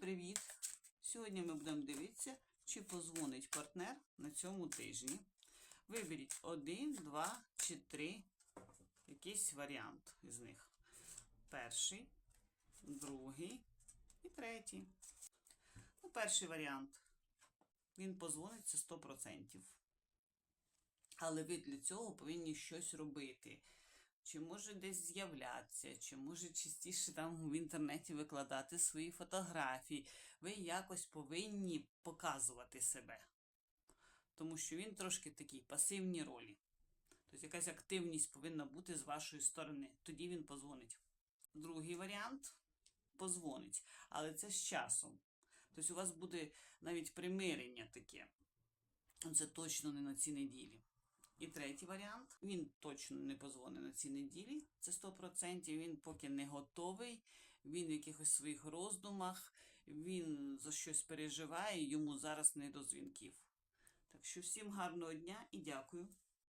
привіт! Сьогодні ми будемо дивитися, чи позвонить партнер на цьому тижні. Виберіть один, два чи три, якийсь варіант із них. Перший, другий і третій. Ну, перший варіант. Він позвонить 100%. Але ви для цього повинні щось робити. Чи може десь з'являтися, чи може частіше там в інтернеті викладати свої фотографії. Ви якось повинні показувати себе. Тому що він трошки такий пасивні ролі. Тобто якась активність повинна бути з вашої сторони. Тоді він позвонить. Другий варіант позвонить, але це з часом. Тобто у вас буде навіть примирення таке. Це точно не на цій неділі. І третій варіант. Він точно не позвонить на цій неділі. Це 100%. Він поки не готовий, він в якихось своїх роздумах, він за щось переживає, йому зараз не до дзвінків. Так що всім гарного дня і дякую.